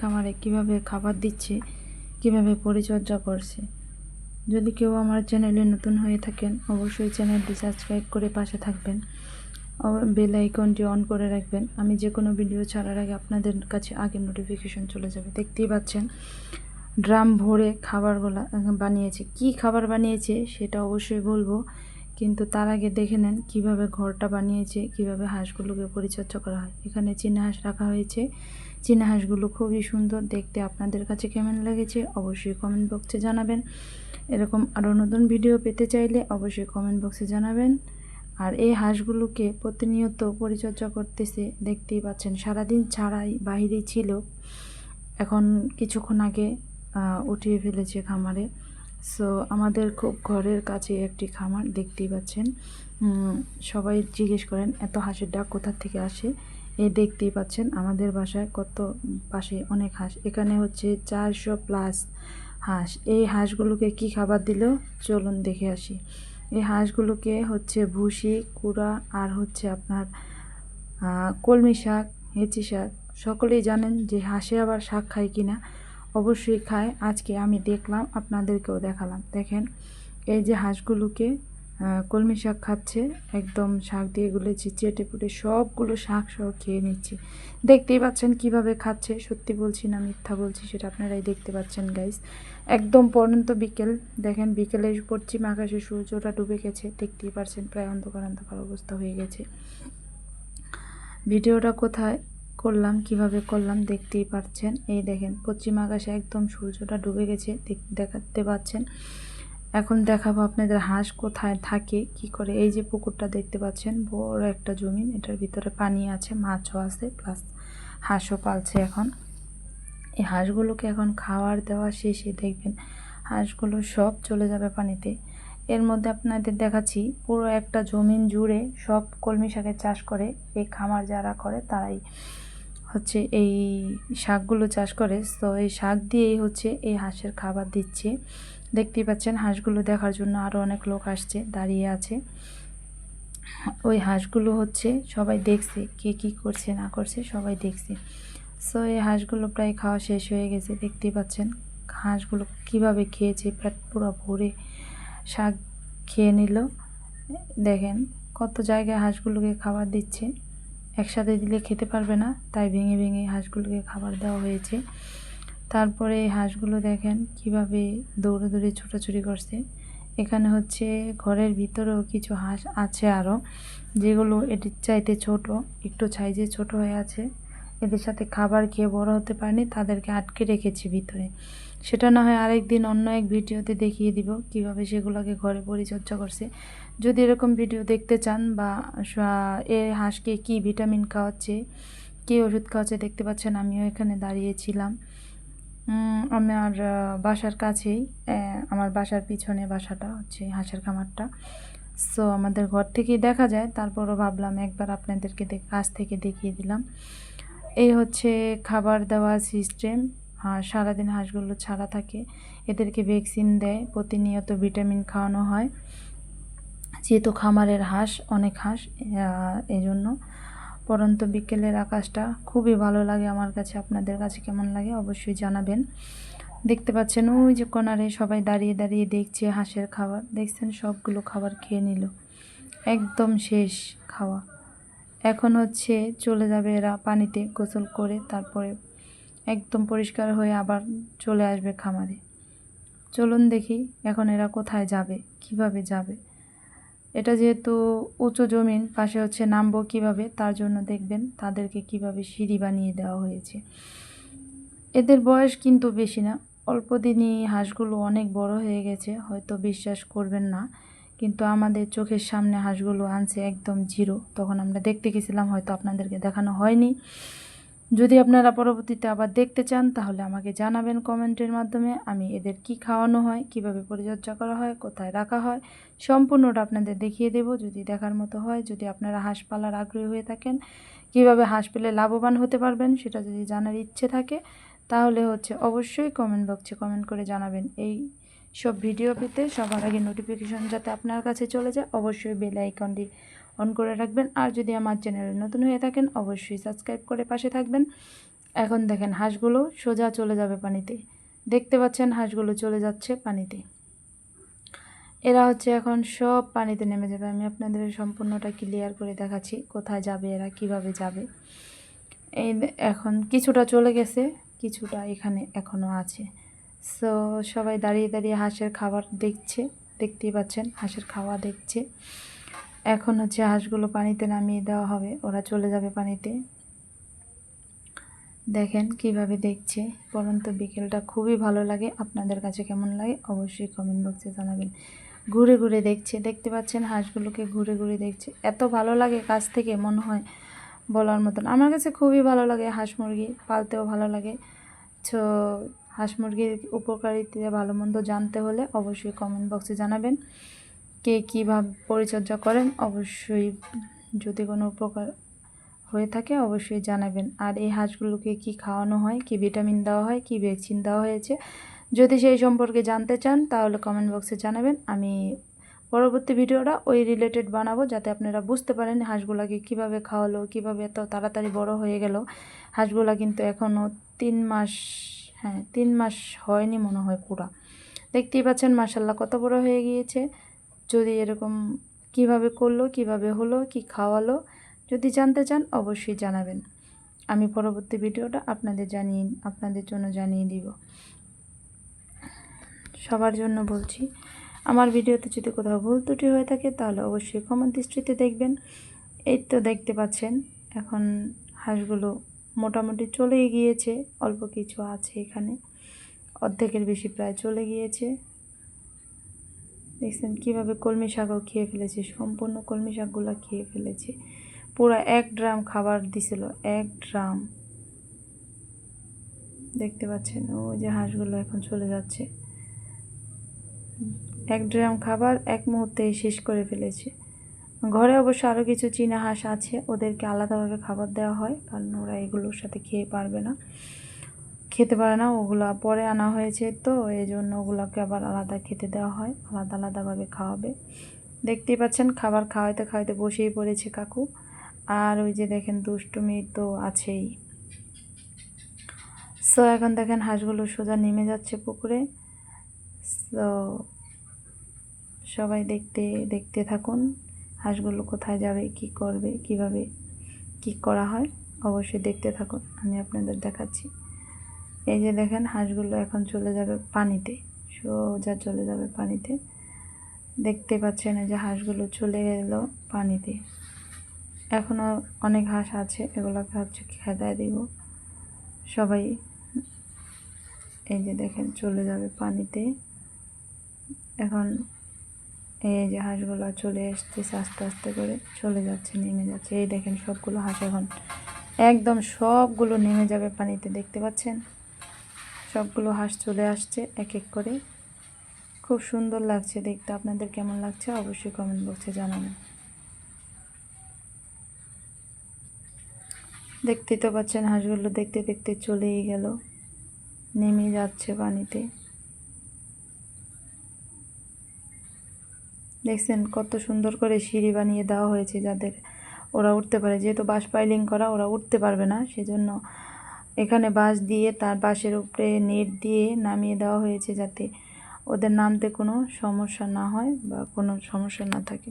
খামারে কীভাবে খাবার দিচ্ছে, কীভাবে পরিচর্যা করছে। যদি কেউ আমার চ্যানেলে নতুন হয়ে থাকেন, অবশ্যই চ্যানেলটি সাবস্ক্রাইব করে পাশে থাকবেন। বেল আইকনটি অন করে রাখবেন। আমি যে কোনো ভিডিও ছাড়ার আগে আপনাদের কাছে আগে নোটিফিকেশন চলে যাবে। দেখতেই পাচ্ছেন, ড্রাম ভরে খাবারগুলো বানিয়েছে। কি খাবার বানিয়েছে সেটা অবশ্যই বলব। কিন্তু তার আগে দেখে নেন কীভাবে ঘরটা বানিয়েছে, কীভাবে হাঁসগুলোকে পরিচর্যা করা হয়। এখানে চীনা হাঁস রাখা হয়েছে। চীনা হাঁসগুলো খুবই সুন্দর, দেখতে আপনাদের কাছে কেমন লেগেছে অবশ্যই কমেন্ট বক্সে জানাবেন। এরকম আরও নতুন ভিডিও পেতে চাইলে অবশ্যই কমেন্ট বক্সে জানাবেন। আর এই হাঁসগুলোকে প্রতিনিয়ত পরিচর্যা করতেছে, দেখতেই পাচ্ছেন, সারাদিন ছাড়াই বাহিরেই ছিল। এখন কিছুক্ষণ আগে উঠিয়ে ফেলেছে খামারে। সো আমাদের খুব ঘরের কাছে একটি খামার দেখতেই পাচ্ছেন। সবাই জিজ্ঞেস করেন, এত হাঁসের ডাক কোথা থেকে আসে? এ দেখতেই পাচ্ছেন, আমাদের বাসায় কত পাশে অনেক হাঁস। এখানে হচ্ছে চারশো প্লাস হাঁস। এই হাঁসগুলোকে কি খাবার দিল? চলুন দেখে আসি। এই হাঁসগুলোকে হচ্ছে ভুসি, কুড়া আর হচ্ছে আপনার কলমি শাক, হেঁচি শাক। সকলেই জানেন যে হাঁসে আবার শাক খায় কিনা। অবশ্যই খায়। আজকে আমি দেখলাম, আপনাদেরকেও দেখালাম। দেখেন, এই যে হাঁসগুলোকে কলমি শাক খাচ্ছে, একদম শাক দিয়ে গুলেছি, চেটে পুটে সবগুলো শাক সহ খেয়ে নিচ্ছে। দেখতেই পাচ্ছেন কীভাবে খাচ্ছে, সত্যি বলছি না, মিথ্যা বলছি সেটা আপনারাই দেখতে পাচ্ছেন গাইস একদম পর্যন্ত বিকেল, দেখেন বিকেলে পশ্চিম আকাশে সূর্যটা ডুবে গেছে, দেখতেই পাচ্ছেন প্রায় অন্ধকার অন্ধকার অবস্থা হয়ে গেছে। ভিডিওটা কোথায়? করলাম, কীভাবে করলাম দেখতেই পাচ্ছেন। এই দেখেন, পশ্চিম আকাশে একদম সূর্যটা ডুবে গেছে, দেখ- দেখাতে পাচ্ছেন। এখন দেখাবো আপনাদের হাঁস কোথায় থাকে, কি করে। এই যে পুকুরটা দেখতে পাচ্ছেন, বড় একটা জমিন এটার ভিতরে পানি আছে, মাছও আছে প্লাস হাঁসও পালছে এখন। এই হাঁসগুলোকে এখন খাবার দেওয়া শেষে দেখবেন, হাঁসগুলো সব চলে যাবে পানিতে। এর মধ্যে আপনাদের দেখাচ্ছি, পুরো একটা জমিন জুড়ে সব কলমি শাকের চাষ করে, এই খামার যারা করে, তারাই হচ্ছে এই শাকগুলো চাষ করে। তো এই শাক দিয়েই হচ্ছে এই হাঁসের খাবার দিচ্ছে। দেখতেই পাচ্ছেন হাঁসগুলো দেখার জন্য আরও অনেক লোক আসছে, দাঁড়িয়ে আছে। ওই হাঁসগুলো হচ্ছে সবাই দেখছে, কে কী করছে, না করছে সবাই দেখছে। সো এই হাঁসগুলো প্রায় খাওয়া শেষ হয়ে গেছে, দেখতেই পাচ্ছেন হাঁসগুলো কীভাবে খেয়েছে, পেট পুরো ভরে শাক খেয়ে নিল। দেখেন কত জায়গায় হাঁসগুলোকে খাবার দিচ্ছে। একসাথে দিলে খেতে পারবে না। তাই ভেঙে ভেঙে হাঁসগুলোকে খাবার দেওয়া হয়েছে। তারপরে হাঁসগুলো দেখেন কীভাবে দৌড়ে দৌড়ে ছোটাছুটি করছে। এখানে হচ্ছে ঘরের ভিতরেও কিছু হাঁস আছে আরও যেগুলো এটির চাইতে ছোট, একটু সাইজে ছোট হয়ে আছে। এদের সাথে খাবার খেয়ে বড় হতে পারেনি, তাদেরকে আটকে রেখেছি ভিতরে। সেটা না হয় আরেক দিন অন্য এক ভিডিওতে দেখিয়ে দিব কীভাবে সেগুলোকে ঘরে পরিচর্যা করছে। যদি এরকম ভিডিও দেখতে চান বা এ হাঁসকে কি ভিটামিন খাওয়াচ্ছে, কী ওষুধ খাওয়াচ্ছে দেখতে পাচ্ছেন আমিও এখানে দাঁড়িয়েছিলাম আমার বাসার কাছেই আমার বাসার পিছনে বাসাটা হচ্ছে হাঁসের খামারটা। সো আমাদের ঘর থেকেই দেখা যায়, তারপরও ভাবলাম একবার আপনাদেরকে কাছ থেকে দেখিয়ে দিলাম। এই হচ্ছে খাবার দেওয়ার সিস্টেম। আর সারাদিন হাঁসগুলো ছাড়া থাকে। এদেরকে ভ্যাকসিন দেয়, প্রতিনিয়ত ভিটামিন খাওয়ানো হয়। যেহেতু খামারের হাঁস, অনেক হাঁস এই জন্য পরন্ত বিকেলের আকাশটা খুবই ভালো লাগে আমার কাছে। আপনাদের কাছে কেমন লাগে অবশ্যই জানাবেন। দেখতে পাচ্ছেন ওই যে কোনারে সবাই দাঁড়িয়ে দাঁড়িয়ে দেখছে হাঁসের খাবার। দেখছেন সবগুলো খাবার খেয়ে নিল। একদম শেষ খাওয়া। এখন হচ্ছে চলে যাবে এরা পানিতে গোসল করে, তারপরে একদম পরিষ্কার হয়ে আবার চলে আসবে খামারে। চলুন দেখি এখন এরা কোথায় যাবে, কীভাবে যাবে। এটা যেহেতু উঁচু জমিন, পাশে হচ্ছে নামবো কীভাবে, তার জন্য দেখবেন তাদেরকে কীভাবে সিঁড়ি বানিয়ে দেওয়া হয়েছে। এদের বয়স কিন্তু বেশি না, অল্প দিনই হাঁসগুলো অনেক বড় হয়ে গেছে, হয়তো বিশ্বাস করবেন না, কিন্তু আমাদের চোখের সামনে হাঁসগুলো আনছে একদম জিরো। তখন আমরা দেখতে গেছিলাম, হয়তো আপনাদেরকে দেখানো হয়নি। যদি আপনারা পরবর্তীতে আবার দেখতে চান, তাহলে আমাকে জানাবেন কমেন্টের মাধ্যমে। আমি এদের কি খাওয়ানো হয়, কীভাবে পরিচর্যা করা হয়, কোথায় রাখা হয়, সম্পূর্ণটা আপনাদের দেখিয়ে দেব। যদি দেখার মতো হয়, যদি আপনারা হাঁস পালার আগ্রহী হয়ে থাকেন, কীভাবে হাঁস পেলে লাভবান হতে পারবেন, সেটা যদি জানার ইচ্ছে থাকে, তাহলে হচ্ছে অবশ্যই কমেন্ট বক্সে কমেন্ট করে জানাবেন। এই সব ভিডিও পেতে সবার আগে নোটিফিকেশন যাতে আপনার কাছে চলে যায়, অবশ্যই বেল আইকনটি অন করে রাখবেন। আর যদি আমার চ্যানেলে নতুন হয়ে থাকেন, অবশ্যই সাবস্ক্রাইব করে পাশে থাকবেন। এখন দেখেন হাঁসগুলো সোজা চলে যাবে পানিতে। দেখতে পাচ্ছেন হাঁসগুলো চলে যাচ্ছে পানিতে। এরা হচ্ছে এখন সব পানিতে নেমে যাবে। আমি আপনাদের সম্পূর্ণটা ক্লিয়ার করে দেখাচ্ছি, কোথায় যাবে এরা, কীভাবে যাবে। এই এখন কিছুটা চলে গেছে, কিছুটা এখানে এখনও আছে। সো সবাই দাঁড়িয়ে দাঁড়িয়ে হাঁসের খাবার দেখছে, দেখতেই পাচ্ছেন, হাঁসের খাওয়া দেখছে। এখন হচ্ছে হাঁসগুলো পানিতে নামিয়ে দেওয়া হবে। ওরা চলে যাবে পানিতে। দেখেন কীভাবে দেখছে। পরন্ত বিকেলটা খুবই ভালো লাগে। আপনাদের কাছে কেমন লাগে অবশ্যই কমেন্ট বক্সে জানাবেন। ঘুরে ঘুরে দেখছে। দেখতে পাচ্ছেন হাঁসগুলোকে ঘুরে ঘুরে দেখছে। এত ভালো লাগে কাছ থেকে, মনে হয় বলার মতন। আমার কাছে খুবই ভালো লাগে হাঁস মুরগি, পালতেও ভালো লাগে। তো হাঁস মুরগির উপকারিতা ভালো মন্দ জানতে হলে অবশ্যই কমেন্ট বক্সে জানাবেন। কে কীভাবে পরিচর্যা করেন, অবশ্যই যদি কোনো উপকার হয়ে থাকে অবশ্যই জানাবেন। আর এই হাঁসগুলোকে কি খাওয়ানো হয়, কি ভিটামিন দেওয়া হয়, কি ভ্যাকসিন দেওয়া হয়েছে, যদি সেই সম্পর্কে জানতে চান তাহলে কমেন্ট বক্সে জানাবেন। আমি পরবর্তী ভিডিওটা ওই রিলেটেড বানাবো যাতে আপনারা বুঝতে পারেন হাঁসগুলাকে কীভাবে খাওয়ালো, কীভাবে এত তাড়াতাড়ি বড় হয়ে গেল। হাঁসগুলা কিন্তু এখনও তিন মাস হ্যাঁ তিন মাস হয়নি মনে হয় পুরা। দেখতেই পাচ্ছেন মাসাল্লাহ কত বড় হয়ে গিয়েছে। যদি এরকম কীভাবে করল, কীভাবে হলো, কি খাওয়ালো, যদি জানতে চান অবশ্যই জানাবেন। আমি পরবর্তী ভিডিওটা আপনাদের জানিয়ে, আপনাদের জন্য জানিয়ে দিব। সবার জন্য বলছি, আমার ভিডিওতে যদি কোথাও ভুল ত্রুটি হয়ে থাকে, তাহলে অবশ্যই ক্ষমা দৃষ্টিতে দেখবেন। এই তো দেখতে পাচ্ছেন, এখন হাঁসগুলো মোটামুটি চলেই গিয়েছে, অল্প কিছু আছে এখানে, অর্ধেকের বেশি প্রায় চলে গিয়েছে। দেখছেন কীভাবে কলমি শাকও খেয়ে ফেলেছে, সম্পূর্ণ কলমি শাকগুলো খেয়ে ফেলেছে। পুরো এক ড্রাম খাবার দিছিল, এক ড্রাম। দেখতে পাচ্ছেন ও যে হাঁসগুলো এখন চলে যাচ্ছে। এক ড্রাম খাবার এক মুহূর্তেই শেষ করে ফেলেছে। ঘরে অবশ্য আরও কিছু চীনা হাঁস আছে, ওদেরকে আলাদাভাবে খাবার দেওয়া হয়, কারণ ওরা এগুলোর সাথে খেয়ে পারবে না। খেতে পারে না, ওগুলো পরে আনা হয়েছে তো এই জন্য ওগুলোকে আবার আলাদা খেতে দেওয়া হয়, আলাদা আলাদাভাবে খাওয়াবে। দেখতেই পাচ্ছেন, খাবার খাওয়াইতে খাওয়াইতে বসেই পড়েছে কাকু। আর ওই যে দেখেন, দুষ্টুমি তো আছেই। সো এখন দেখেন, হাঁসগুলো সোজা নেমে যাচ্ছে পুকুরে। সো সবাই দেখতে দেখতে থাকুন, হাঁসগুলো কোথায় যাবে, কি করবে, কীভাবে, কি করা হয়, অবশ্যই দেখতে থাকুন। আমি আপনাদের দেখাচ্ছি। এই যে দেখেন হাঁসগুলো এখন চলে যাবে পানিতে, সোজা চলে যাবে পানিতে। দেখতে পাচ্ছেন এই যে হাঁসগুলো চলে গেল পানিতে। এখনও অনেক হাঁস আছে, এগুলোকে হচ্ছে খেদায় দিব। সবাই এই যে দেখেন চলে যাবে পানিতে। এখন এই যে হাঁসগুলো চলে এসতেছে আস্তে আস্তে করে, চলে যাচ্ছে, নেমে যাচ্ছে। এই দেখেন সবগুলো হাঁস এখন একদম সবগুলো নেমে যাবে পানিতে, দেখতে পাচ্ছেন? সবগুলো হাঁস চলে আসছে এক এক করে। খুব সুন্দর লাগছে দেখতে। আপনাদের কেমন লাগছে অবশ্যই কমেন্ট বক্সে জানাবেন। দেখতেই তো পাচ্ছেন হাঁসগুলো দেখতে দেখতে চলেই গেল। নেমে যাচ্ছে পানিতে। দেখছেন কত সুন্দর করে সিঁড়ি বানিয়ে দেওয়া হয়েছে যাদের, ওরা উঠতে পারে। যেহেতু বাস পাইলিং করা, ওরা উঠতে পারবে না, সেজন্য এখানে বাঁশ দিয়ে তার বাঁশের উপরে নেট দিয়ে নামিয়ে দেওয়া হয়েছে যাতে ওদের নামতে কোনো সমস্যা না হয় বা কোনো সমস্যা না থাকে।